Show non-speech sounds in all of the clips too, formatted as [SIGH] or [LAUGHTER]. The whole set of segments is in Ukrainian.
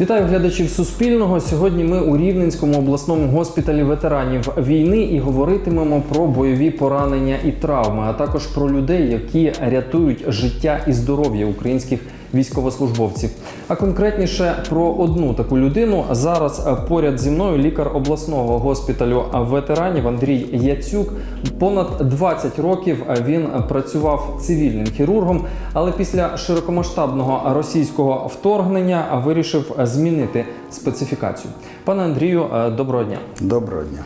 Вітаю глядачів Суспільного. Сьогодні ми у Рівненському обласному госпіталі ветеранів війни і говоритимемо про бойові поранення і травми, а також про людей, які рятують життя і здоров'я українських військовослужбовців. А конкретніше про одну таку людину. Зараз поряд зі мною лікар обласного госпіталю ветеранів Андрій Яцюк. Понад 20 років він працював цивільним хірургом, але після широкомасштабного російського вторгнення вирішив змінити специфікацію. Пане Андрію, е, доброго дня. Доброго дня.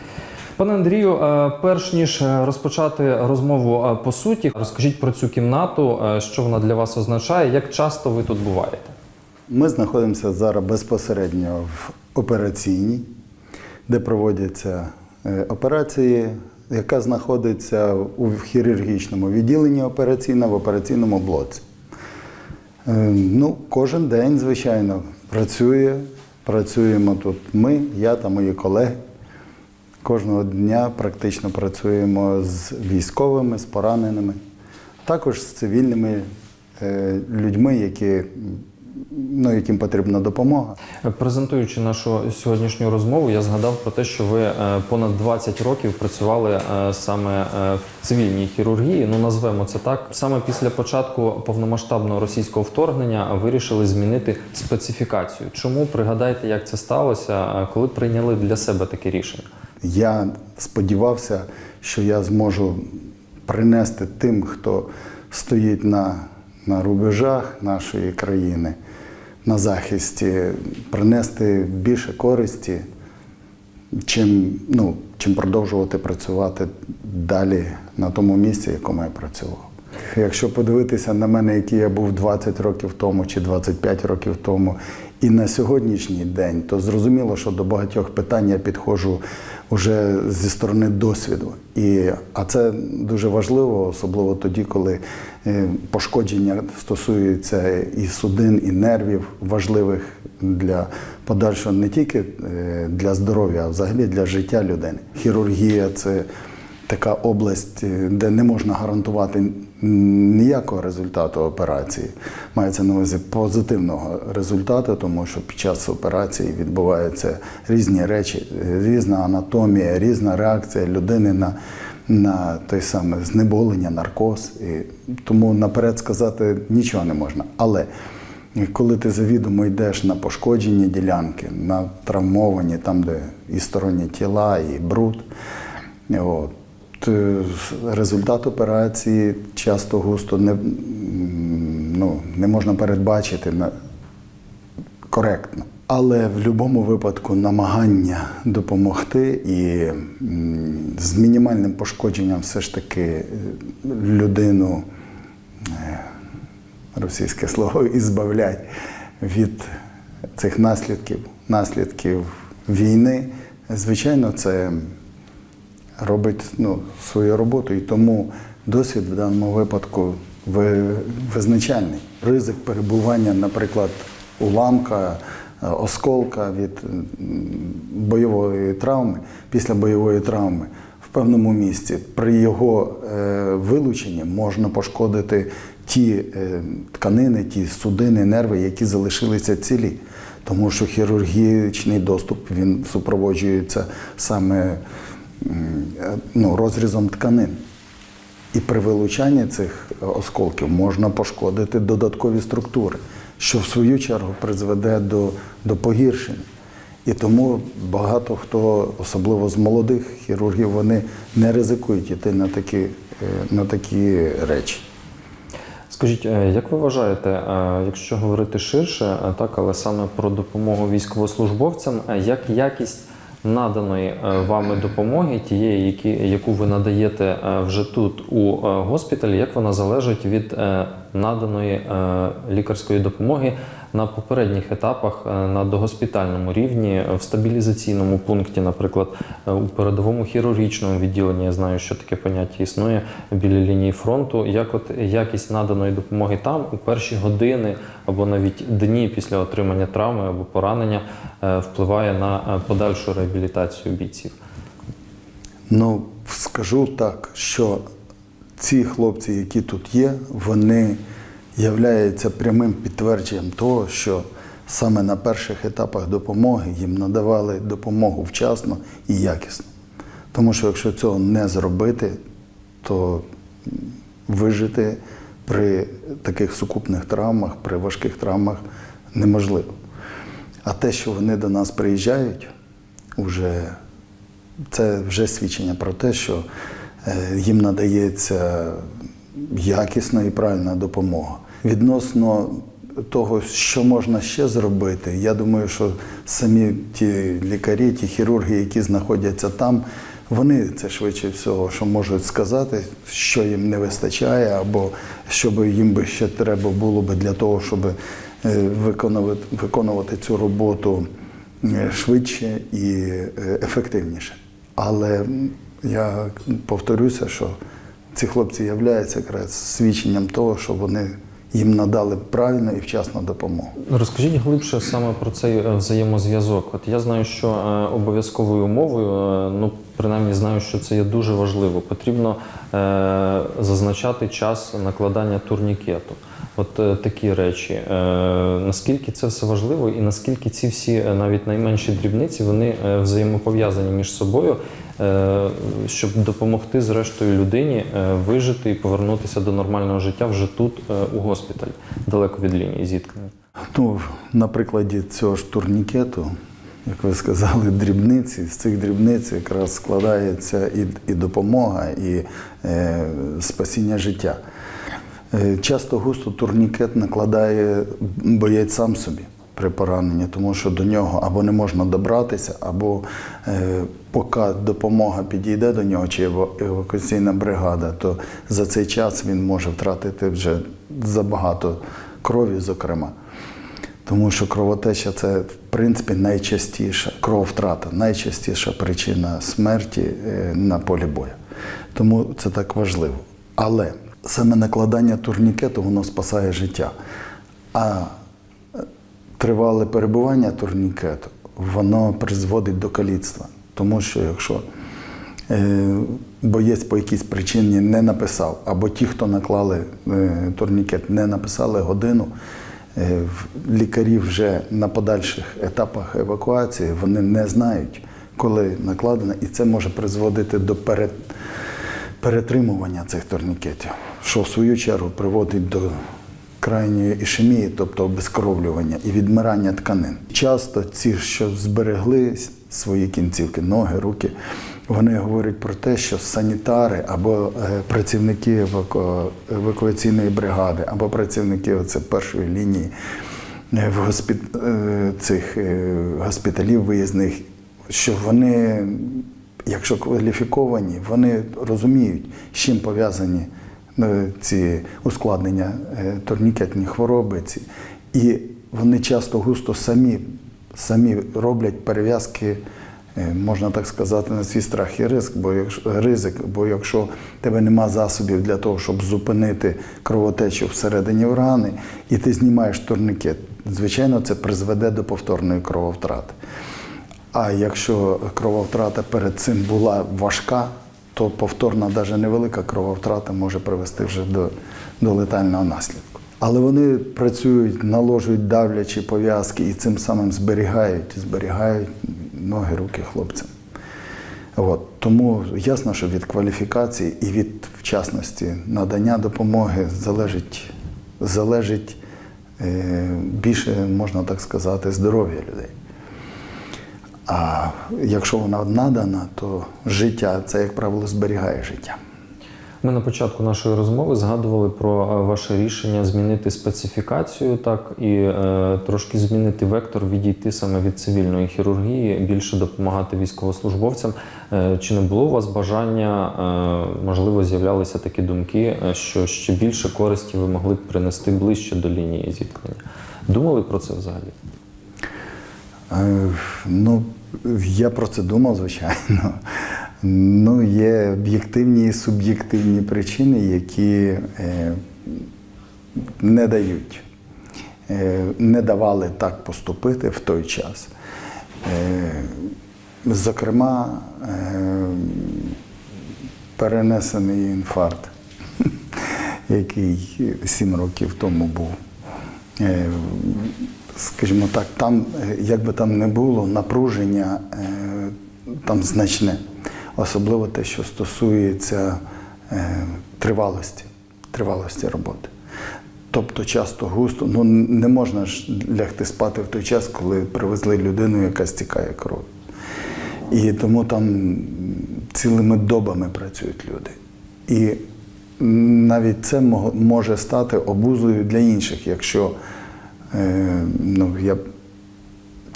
Пане Андрію, е, перш ніж е, розпочати розмову е, по суті, розкажіть про цю кімнату, що вона для вас означає, як часто ви тут буваєте? Ми знаходимося зараз безпосередньо в операційній, де проводяться операції, яка знаходиться у хірургічному відділенні операційна в операційному блоці. Ну, кожен день, звичайно, працює. Працюємо тут ми, я та мої колеги. Кожного дня практично працюємо з військовими, з пораненими, також з цивільними е, людьми, які, ну, яким потрібна допомога. Презентуючи нашу сьогоднішню розмову, я згадав про те, що ви е, понад 20 років працювали е, саме в цивільній хірургії. Ну назвемо це так. Саме після початку повномасштабного російського вторгнення вирішили змінити специфікацію. Чому пригадайте, як це сталося, коли прийняли для себе таке рішення? Я сподівався, що я зможу принести тим, хто стоїть на, на рубежах нашої країни, на захисті, принести більше користі, чим, ну, чим продовжувати працювати далі на тому місці, якому я працював. Якщо подивитися на мене, який я був 20 років тому чи 25 років тому, і на сьогоднішній день, то зрозуміло, що до багатьох питань я підходжу вже зі сторони досвіду. І, а це дуже важливо, особливо тоді, коли е, пошкодження стосуються і судин, і нервів важливих для подальшого не тільки е, для здоров'я, а взагалі для життя людини. Хірургія це така область, е, де не можна гарантувати ніякого результату операції. Мається на увазі позитивного результату, тому що під час операції відбуваються різні речі, різна анатомія, різна реакція людини на, на той саме знеболення, наркоз. І тому наперед сказати нічого не можна. Але коли ти завідомо йдеш на пошкоджені ділянки, на травмовані, там, де і сторонні тіла, і бруд, от, результат операції часто густо не, ну, не можна передбачити коректно. Але в будь-якому випадку намагання допомогти і з мінімальним пошкодженням все ж таки е, людину е, російське слово [LAUGHS] ізбавлять від цих наслідків, наслідків війни, звичайно, це робить ну, свою роботу. І тому досвід в даному випадку ви- визначальний. Ризик перебування, наприклад, уламка, е, осколка від бойової травми, після бойової травми в певному місці. При його е, вилученні можна пошкодити ті е, тканини, ті судини, нерви, які залишилися цілі. Тому що хірургічний доступ він супроводжується саме ну, розрізом тканин. І при вилучанні цих осколків можна пошкодити додаткові структури, що в свою чергу призведе до, до погіршення. І тому багато хто, особливо з молодих хірургів, вони не ризикують йти на такі, е, на такі речі. Скажіть, е, як ви вважаєте, е, якщо говорити ширше, так, але саме про допомогу військовослужбовцям, як якість наданої е, вами допомоги, тієї, які, яку ви надаєте е, вже тут у е, госпіталі, як вона залежить від наданої лікарської допомоги на попередніх етапах е, на догоспітальному рівні, е, в стабілізаційному пункті, наприклад, е, у передовому хірургічному відділенні, я знаю, що таке поняття існує біля лінії фронту. Як от якість наданої допомоги там у перші години або навіть дні після отримання травми або поранення впливає на подальшу реабілітацію бійців? Ну, скажу так, що ці хлопці, які тут є, вони являються прямим підтвердженням того, що саме на перших етапах допомоги їм надавали допомогу вчасно і якісно. Тому що якщо цього не зробити, то вижити при таких сукупних травмах, при важких травмах неможливо. А те, що вони до нас приїжджають, вже, це вже свідчення про те, що е, їм надається якісна і правильна допомога. Відносно того, що можна ще зробити, я думаю, що самі ті лікарі, ті хірурги, які знаходяться там, вони це швидше всього, що можуть сказати, що їм не вистачає, або що би їм би ще треба було би для того, щоб е, виконувати, виконувати цю роботу е, швидше і е, ефективніше. Але я повторюся, що ці хлопці являються якраз свідченням того, що вони їм надали правильну і вчасну допомогу. Розкажіть глибше саме про цей е, взаємозв'язок. От я знаю, що е, обов'язковою умовою, е, ну принаймні знаю, що це є дуже важливо. Потрібно е, зазначати час накладання турнікету. От такі речі. Е, наскільки це все важливо, і наскільки ці всі навіть найменші дрібниці вони взаємопов'язані між собою, щоб допомогти зрештою людині е, вижити і повернутися до нормального життя вже тут, е, у госпіталі, далеко від лінії зіткнення. Ну, на прикладі цього ж турнікету, як ви сказали, дрібниці, з цих дрібниць якраз складається і, і допомога, і е, спасіння життя. Е, часто густо турнікет накладає боєць сам собі при пораненні, тому що до нього або не можна добратися, або е, поки допомога підійде до нього, чи евакуаційна бригада, то за цей час він може втратити вже забагато крові, зокрема. Тому що кровотеча це в принципі найчастіша крововтрата, найчастіша причина смерті е, на полі бою. Тому це так важливо. Але саме накладання турнікету воно спасає життя. А е, тривале перебування турнікету воно призводить до каліцтва. Тому що якщо е, боєць по якійсь причині не написав, або ті, хто наклали е, турнікет, не написали годину, е, лікарі вже на подальших етапах евакуації вони не знають, коли накладено, і це може призводити до перед, перетримування цих турнікетів, що в свою чергу приводить до крайньої ішемії, тобто обезкровлювання і відмирання тканин. Часто ці, що зберегли свої кінцівки, ноги, руки, вони говорять про те, що санітари або е, працівники еваку- евакуаційної бригади, або працівники оце першої лінії е, в госпі- е, цих госпіталів виїзних, що вони, якщо кваліфіковані, вони розуміють, з чим пов'язані ці ускладнення турнікетні хвороби. Ці. І вони часто густо самі, самі роблять перев'язки, е, можна так сказати, на свій страх і ризик, бо якщо, ризик, бо якщо тебе нема засобів для того, щоб зупинити кровотечу всередині рани, і ти знімаєш турнікет, звичайно, це призведе до повторної крововтрати. А якщо крововтрата перед цим була важка, то повторна, навіть невелика крововтрата може привести вже до, до летального наслідку. Але вони працюють, наложують давлячі пов'язки і цим самим зберігають, зберігають ноги, руки хлопцям. От. Тому ясно, що від кваліфікації і від вчасності надання допомоги залежить, залежить е, більше, можна так сказати, здоров'я людей. А якщо вона надана, то життя це, як правило, зберігає життя. Ми на початку нашої розмови згадували про е, ваше рішення змінити специфікацію, так і е, трошки змінити вектор, відійти саме від цивільної хірургії, більше допомагати військовослужбовцям. Е, чи не було у вас бажання, е, можливо, з'являлися такі думки, е, що ще більше користі ви могли б принести ближче до лінії зіткнення? Думали про це взагалі? Е, Ну, я про це думав, звичайно. Ну, є об'єктивні і суб'єктивні причини, які е, не дають, е, не давали так поступити в той час. Е, Зокрема, перенесений інфаркт, [LAUGHS] який сім років тому був. Скажімо так, там, як би там не було, напруження там значне. Особливо те, що стосується е, тривалості, тривалості роботи. Тобто часто густо, ну не можна ж лягти спати в той час, коли привезли людину, яка стікає кров. І тому там цілими добами працюють люди. І навіть це може стати обузою для інших, якщо е, ну, я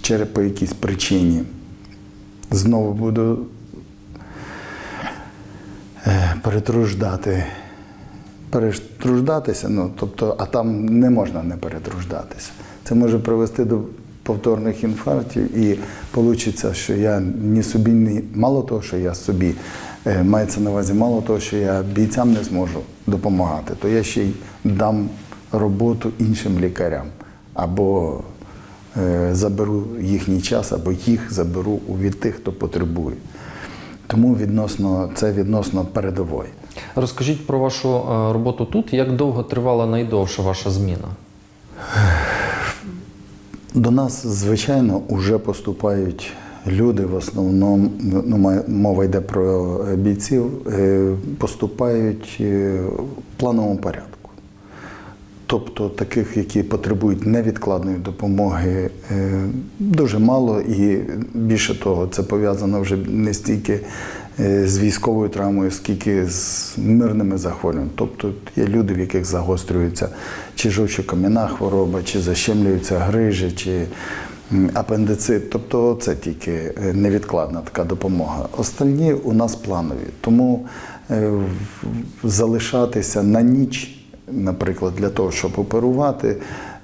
через по якійсь причині знову буду перетруждати. Перетруждатися, ну, тобто, а там не можна не перетруждатися. Це може привести до повторних інфарктів, і вийде, що я ні собі, ні, мало того, що я собі е, мається на увазі, мало того, що я бійцям не зможу допомагати, то я ще й дам роботу іншим лікарям або е, заберу їхній час, або їх заберу від тих, хто потребує. Тому відносно це відносно передової. Розкажіть про вашу е, роботу тут. Як довго тривала найдовша ваша зміна? До нас, звичайно, вже поступають люди, в основному, ну, мова йде про бійців, е, поступають е, в плановому порядку. Тобто таких, які потребують невідкладної допомоги, е, дуже мало, і більше того, це пов'язано вже не стільки е, з військовою травмою, скільки з мирними захворюваннями. Тобто є люди, в яких загострюється чи жовчокам'яна хвороба, чи защемлюються грижі, чи апендицит. Тобто це тільки е, невідкладна така допомога. Остальні у нас планові. Тому залишатися на ніч наприклад, для того, щоб оперувати,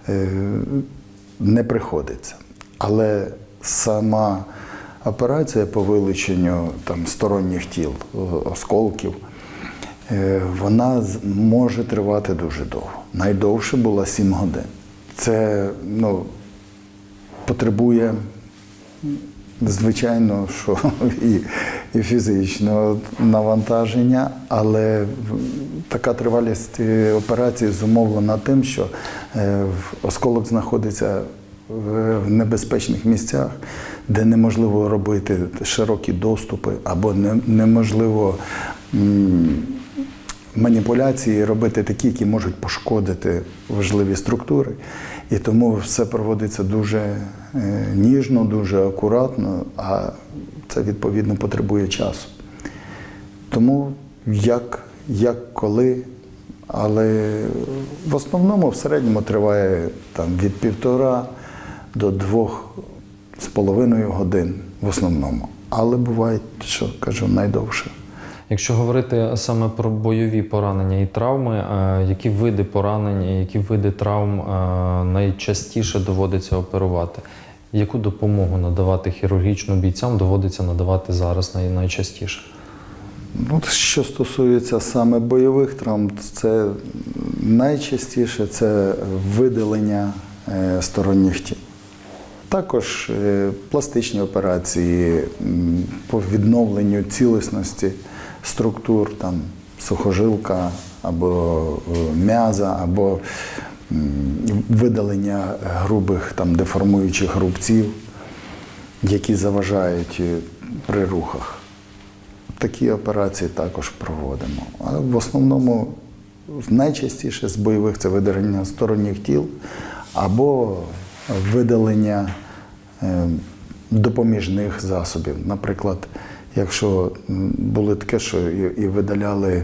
е, не приходиться. Але сама операція по вилученню там, сторонніх тіл, осколків, е, вона може тривати дуже довго. Найдовше було 7 годин. Це ну, потребує Звичайно, що і, і фізичного навантаження, але така тривалість операції зумовлена тим, що е, осколок знаходиться в небезпечних місцях, де неможливо робити широкі доступи або неможливо маніпуляції робити такі, які можуть пошкодити важливі структури. І тому все проводиться дуже е, ніжно, дуже акуратно, а це відповідно потребує часу. Тому як, як коли, але в основному в середньому триває там, від півтора до двох з половиною годин в основному. Але буває, що кажу, найдовше. Якщо говорити саме про бойові поранення і травми, е, які види поранень, які види травм е, найчастіше доводиться оперувати? Яку допомогу надавати хірургічно бійцям доводиться надавати зараз найчастіше? Ну, що стосується саме бойових травм, це найчастіше це видалення е, сторонніх тіл. Також пластичні операції по відновленню цілісності структур, там сухожилка або е, м'яза, або видалення грубих там, деформуючих рубців, які заважають е, при рухах. Такі операції також проводимо. А в основному найчастіше з бойових це видалення сторонніх тіл або видалення е, допоміжних засобів. Наприклад, якщо було таке, що і, видаляли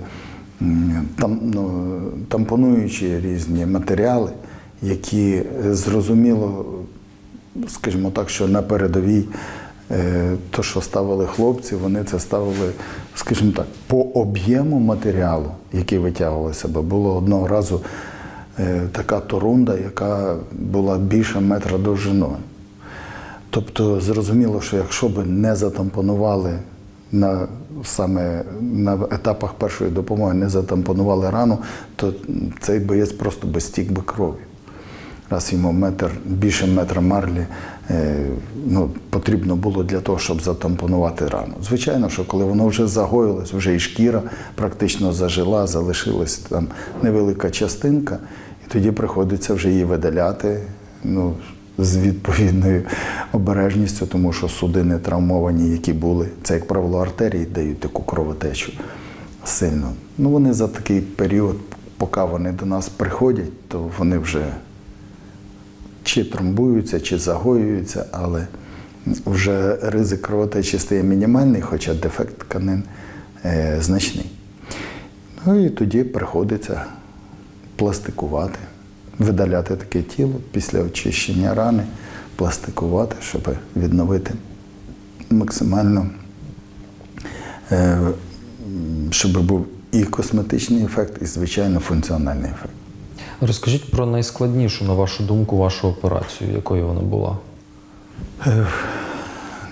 там, ну, тампонуючі різні матеріали, які е, зрозуміло скажімо так, що на передовій е, то, що ставили хлопці, вони це ставили, скажімо так, по об'єму матеріалу, який витягувався, бо було одного разу е, така торунда, яка була більше метра довжиною. Тобто зрозуміло, що якщо б не затампонували на саме на етапах першої допомоги, не затампонували рану, то цей боєць просто би стік би кров'ю. Раз йому метр, більше метра марлі е, ну, потрібно було для того, щоб затампонувати рану. Звичайно, що коли воно вже загоїлось, вже і шкіра практично зажила, залишилась там невелика частинка, і тоді приходиться вже її видаляти. Ну, з відповідною обережністю, тому що судини травмовані, які були, це, як правило, артерії дають таку кровотечу сильно. Ну, вони за такий період, поки вони до нас приходять, то вони вже чи тромбуються, чи загоюються, але вже ризик кровотечі стає мінімальний, хоча дефект тканин е, значний. Ну і тоді приходиться пластикувати, видаляти таке тіло після очищення рани, пластикувати, щоб відновити максимально, е, щоб був і косметичний ефект, і, звичайно, функціональний ефект. Розкажіть про найскладнішу, на вашу думку, вашу операцію, якою вона була?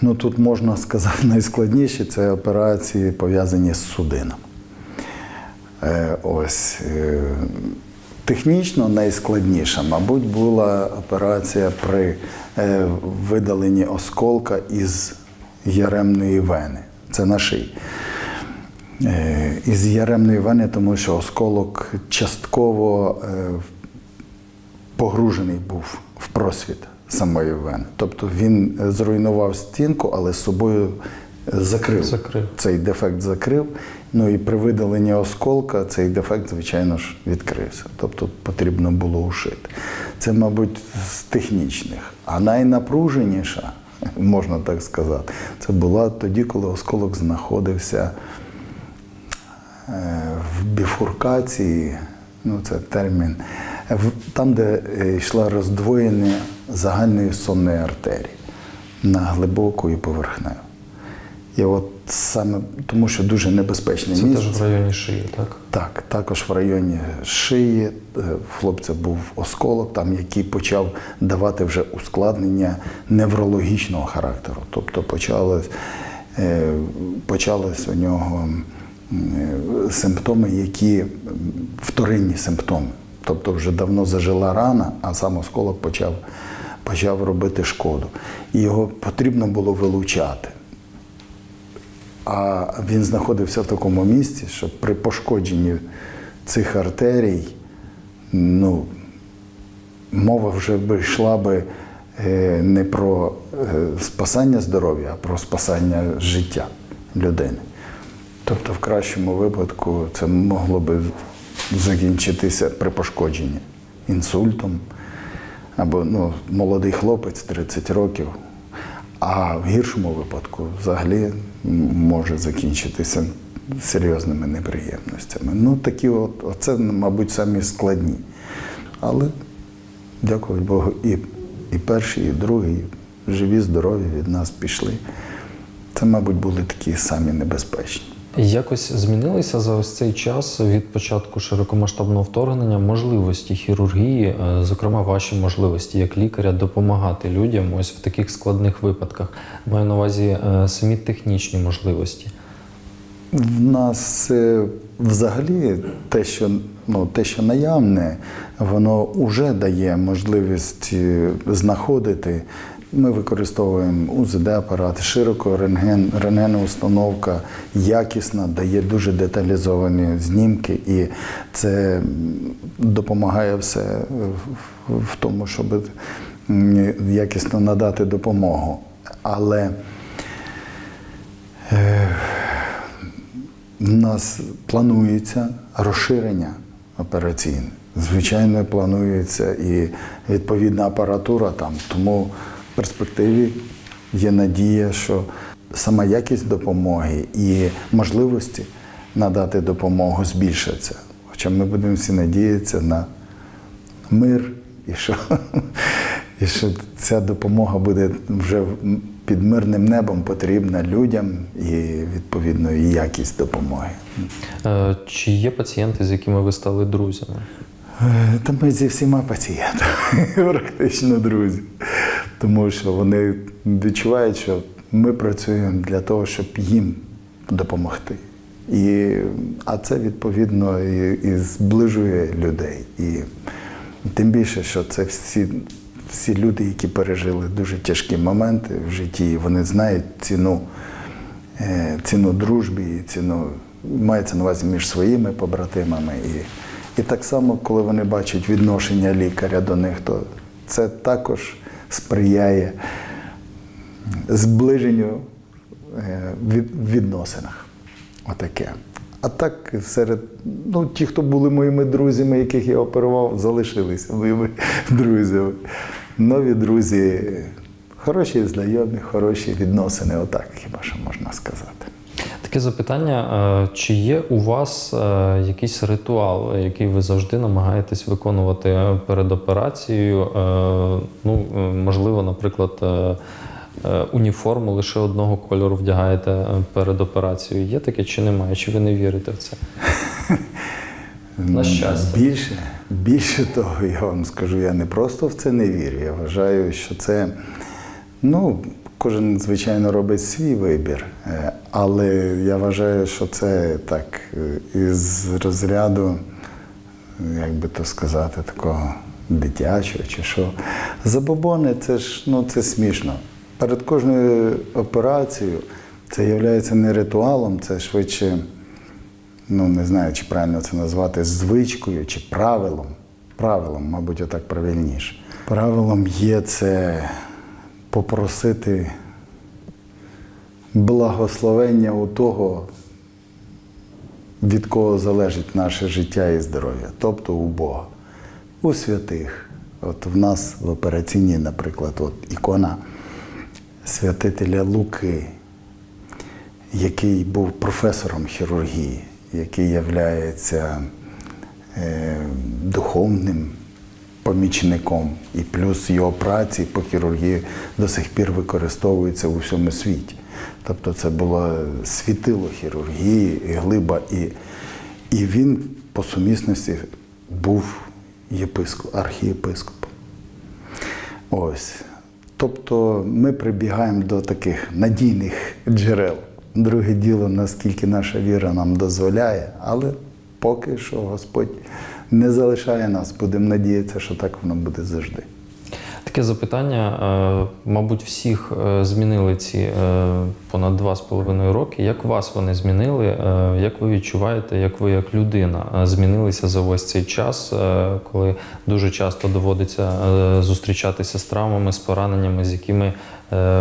Ну тут можна сказати найскладніше це операції пов'язані з судином. Е, ось. Технічно найскладніша, мабуть, була операція при е, видаленні осколка із яремної вени. Це на шиї. Е, із яремної вени, тому що осколок частково е, погружений був в просвіт самої вени. Тобто він зруйнував стінку, але з собою закрив. Закрив. Цей дефект закрив. Ну і при видаленні осколка цей дефект, звичайно ж, відкрився. Тобто потрібно було ушити. Це, мабуть, з технічних. А найнапруженіша, [LAUGHS] можна так сказати, це була тоді, коли осколок знаходився е, в біфуркації, ну це термін, там, де е, йшла роздвоєння загальної сонної артерії на глибоку і поверхневу. І от саме тому, що дуже небезпечне Це місце. теж в районі шиї, так? Так, також в районі шиї е, в хлопця був осколок, там, який почав давати вже ускладнення неврологічного характеру. Тобто почалось, е, почались у нього е, симптоми, які вторинні симптоми. Тобто вже давно зажила рана, а сам осколок почав, почав робити шкоду. І його потрібно було вилучати. А він знаходився в такому місці, що при пошкодженні цих артерій, ну, мова вже би йшла би е, не про е, спасання здоров'я, а про спасання життя людини. Тобто, в кращому випадку це могло би закінчитися при пошкодженні інсультом, або ну, молодий хлопець 30 років. А в гіршому випадку взагалі може закінчитися серйозними неприємностями. Ну, такі от, оце, мабуть, самі складні. Але, дякувати Богу, і, і перший, і другий живі, здорові від нас пішли. Це, мабуть, були такі самі небезпечні. Якось змінилися за ось цей час від початку широкомасштабного вторгнення можливості хірургії, е, зокрема ваші можливості як лікаря допомагати людям ось в таких складних випадках. Маю на увазі е, самі технічні можливості. В нас е, взагалі те, що, ну, те, що наявне, воно вже дає можливість знаходити. Ми використовуємо УЗД-апарат, широко рентген, рентгеноустановка якісна, дає дуже деталізовані знімки, і це допомагає все в- в тому, щоб якісно надати допомогу. Але У нас планується розширення операційне. Звичайно, планується і відповідна апаратура там. Тому в перспективі є надія, що сама якість допомоги і можливості надати допомогу збільшаться. Хоча ми будемо всі надіятися на мир і що, і що ця допомога буде вже під мирним небом потрібна людям і відповідно і якість допомоги. Е, Чи є пацієнти, з якими ви стали друзями? Е, Та ми зі всіма пацієнтами, [LAUGHS] практично друзі. Тому що вони відчувають, що ми працюємо для того, щоб їм допомогти. І, а це відповідно і, і зближує людей. І тим більше, що це всі, всі люди, які пережили дуже тяжкі моменти в житті, вони знають ціну, е, ціну дружбі, ціну мається на увазі між своїми побратимами. І, і так само, коли вони бачать відношення лікаря до них, то це також сприяє зближенню е, в відносинах. Отаке. А так, серед ну, ті, хто були моїми друзями, яких я оперував, залишилися моїми [LAUGHS] друзями. Нові друзі, хороші знайомі, хороші відносини, отак хіба що можна сказати. Таке запитання: е, чи є у вас е, якийсь ритуал, який ви завжди намагаєтесь виконувати перед операцією? Е, Ну, е, можливо, наприклад, е, е, уніформу лише одного кольору вдягаєте е, перед операцією. Є таке чи немає? Чи ви не вірите в це? [LAUGHS] На щастя. Більше, більше того, я вам скажу, я не просто в це не вірю. Я вважаю, що це, ну, кожен, звичайно, робить свій вибір. Е, Але я вважаю, що це так е, із розряду, як би то сказати, такого дитячого чи що. Забобони це ж ну, це смішно. Перед кожною операцією це є не ритуалом, це швидше ну не знаю, чи правильно це назвати звичкою чи правилом. Правилом, мабуть, отак правильніше. Правилом є це попросити благословення у того, від кого залежить наше життя і здоров'я, тобто у Бога, у святих. От в нас в операційній, наприклад, от ікона святителя Луки, який був професором хірургії, який являється е, духовним помічником, і плюс його праці по хірургії до сих пір використовуються у всьому світі. Тобто це було світило хірургії, і глиба, і, і він по сумісності був єпископ, архієпископом. Ось. Тобто ми прибігаємо до таких надійних джерел. Друге діло, наскільки наша віра нам дозволяє, але поки що Господь не залишає нас. Будемо надіятися, що так воно буде завжди. Таке запитання, е, мабуть, всіх е, змінили ці е, понад два з половиною роки. Як вас вони змінили? Як ви відчуваєте, як ви як людина змінилися за весь цей час, коли дуже часто доводиться зустрічатися з травмами, з пораненнями, з якими,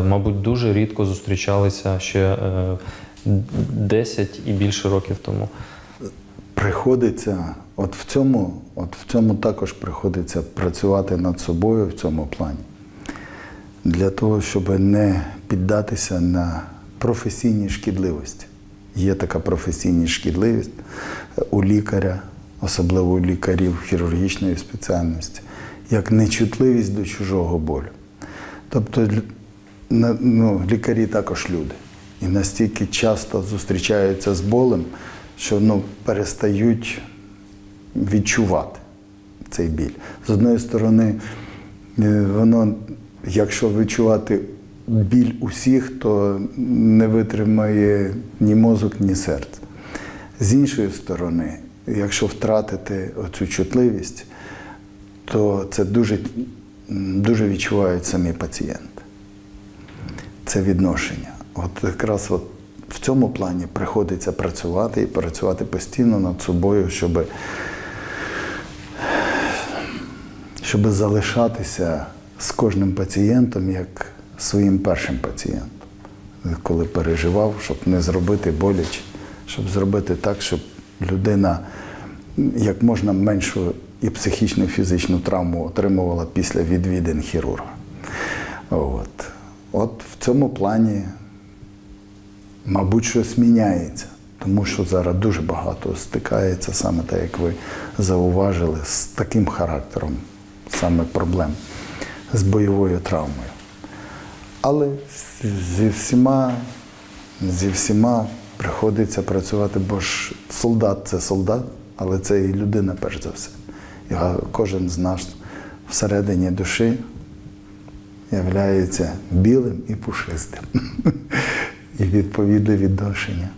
мабуть, дуже рідко зустрічалися ще е, 10 і більше років тому? Приходиться, от в цьому, от в цьому також приходиться працювати над собою в цьому плані. Для того, щоб не піддатися на професійні шкідливості. Є така професійна шкідливість у лікаря, особливо у лікарів хірургічної спеціальності, як нечутливість до чужого болю. Тобто ну, лікарі також люди. І настільки часто зустрічаються з болем, що ну, перестають відчувати цей біль. З одної сторони, е, воно, якщо відчувати біль усіх, то не витримає ні мозок, ні серце. З іншої сторони, якщо втратити оцю чутливість, то це дуже, дуже відчувають самі пацієнти. Це відношення. От якраз от в цьому плані приходиться працювати і працювати постійно над собою, щоб, щоб залишатися з кожним пацієнтом як своїм першим пацієнтом. Коли переживав, щоб не зробити боляче, щоб зробити так, щоб людина як можна меншу і психічну, і фізичну травму отримувала після відвідин хірурга. От. От в цьому плані, мабуть, щось міняється, тому що зараз дуже багато стикається, саме так, як ви зауважили, з таким характером саме проблем з бойовою травмою. Але зі всіма, зі всіма приходиться працювати, бо ж солдат це солдат, але це і людина перш за все. І кожен з нас всередині душі являється білим і пушистим. [LAUGHS] І відповідне відношення.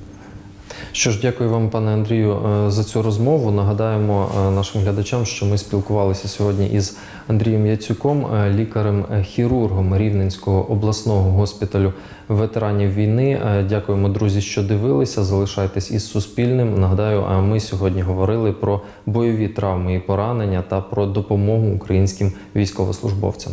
Що ж, дякую вам, пане Андрію, е, за цю розмову. Нагадаємо е, нашим глядачам, що ми спілкувалися сьогодні із Андрієм Яцюком, е, лікарем-хірургом Рівненського обласного госпіталю ветеранів війни. Дякуємо, друзі, що дивилися. Залишайтесь із Суспільним. Нагадаю, е, ми сьогодні говорили про бойові травми і поранення та про допомогу українським військовослужбовцям.